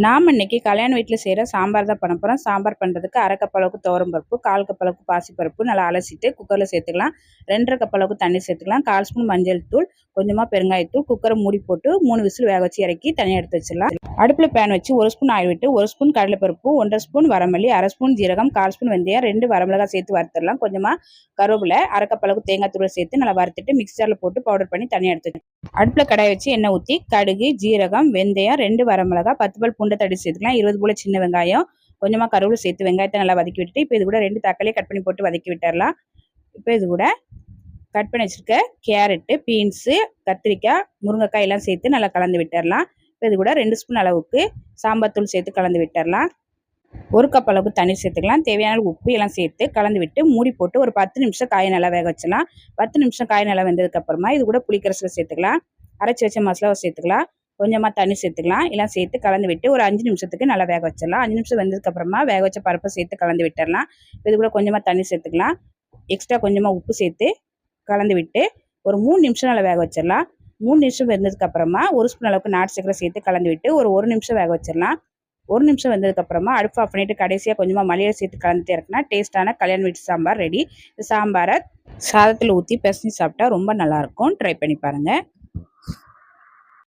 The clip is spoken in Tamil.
நாம் இன்னைக்கு கல்யாண வீட்டில் செய்கிற சாம்பார் தான் பண்ண போகிறோம் சாம்பார் பண்ணுறதுக்கு அரை கப் துவரம் பருப்பு கால் கப்பளவுக்கு பாசிப்பருப்பு நல்லா அலசிட்டு குக்கரில் சேர்த்துக்கலாம். ரெண்டரை கப்பளவுக்கு தண்ணி சேர்த்துக்கலாம். கால் ஸ்பூன் மஞ்சள் தூள் கொஞ்சமாக பெருங்காயத்தூள் குக்கரை மூடி போட்டு மூணு விசில் வேக வச்சு இறக்கி தனியாக எடுத்து வச்சிடலாம். அடுப்பில் பேன் வச்சு ஒரு ஸ்பூன் ஆயில் விட்டு ஒரு ஸ்பூன் கடலைப்பருப்பு ஒன்றரை ஸ்பூன் வரமல்லி அரை ஸ்பூன் ஜீரகம் கால் ஸ்பூன் வெந்தயம் ரெண்டு வரமிளகாய் சேர்த்து வறுத்துடலாம். கொஞ்சமாக கருவேப்பிலை அரை தேங்காய் தூளை சேர்த்து நல்லா வறுத்துட்டு மிக்சரில் போட்டு பவுடர் பண்ணி தனியாக எடுத்து அடுப்பில் கடாய் வச்சு எண்ணெய் ஊற்றி கடுகு ஜீரகம் வெந்தயம் ரெண்டு வரமிளகாய் பத்து பல் பூண்டை தடி சேர்த்துக்கலாம். இருபது போல சின்ன வெங்காயம் கொஞ்சமாக கருவில் சேர்த்து வெங்காயத்தை நல்லா வதக்கி விட்டுட்டு இப்போ இது கூட ரெண்டு தக்காளியை கட் பண்ணி போட்டு வதக்கி விட்டுறலாம். இப்போ இது கூட கட் பண்ணி வச்சுருக்க கேரட்டு பீன்ஸு கத்திரிக்காய் முருங்கைக்காய் எல்லாம் சேர்த்து நல்லா கலந்து விட்டுறலாம். இப்போ இது கூட ரெண்டு ஸ்பூன் அளவுக்கு சாம்பார் தூள் சேர்த்து கலந்து விட்டுறலாம். ஒரு கப் அளவுக்கு தண்ணி சேர்த்துக்கலாம். தேவையான உப்பு எல்லாம் சேர்த்து கலந்து விட்டு மூடி போட்டு ஒரு பத்து நிமிஷம் காய் நல்லா வேக வச்சலாம் பத்து நிமிஷம் காய் நல்லா வெந்ததுக்கப்புறமா இது கூட புளிக்கரசில் சேர்த்துக்கலாம். அரைச்சி வச்ச மசாலாவை சேர்த்துக்கலாம். கொஞ்சமாக தண்ணி சேர்த்துக்கலாம். எல்லாம் சேர்த்து கலந்து விட்டு ஒரு அஞ்சு நிமிஷத்துக்கு நல்லா வேக வச்சிடலாம். அஞ்சு நிமிஷம் வெந்ததுக்கப்புறமா வேக வச்ச பருப்பை சேர்த்து கலந்து விட்டுடலாம் இது கூட கொஞ்சமாக தண்ணி சேர்த்துக்கலாம். எக்ஸ்ட்ரா கொஞ்சமாக உப்பு சேர்த்து கலந்து விட்டு ஒரு மூணு நிமிஷம் நல்லா வேக வச்சிடலாம். மூணு நிமிஷம் வெந்ததுக்கப்புறமா ஒரு ஸ்பூன் அளவுக்கு நாட்டு சக்கரை சேர்த்து கலந்து விட்டு ஒரு ஒரு நிமிஷம் வேக வச்சிடலாம். ஒரு நிமிஷம் வந்ததுக்கப்புறமா அடுப்பு ஆஃப் பண்ணிவிட்டு கடைசியாக கொஞ்சமாக மளிகை சேர்த்து கலந்துட்டு இறக்குனா டேஸ்ட்டான கல்யாண வீட்டு சாம்பார் ரெடி இந்த சாம்பாரை சாதத்தில் ஊற்றி பிசைஞ்சு சாப்பிட்டா ரொம்ப நல்லாயிருக்கும் ட்ரை பண்ணி பாருங்கள்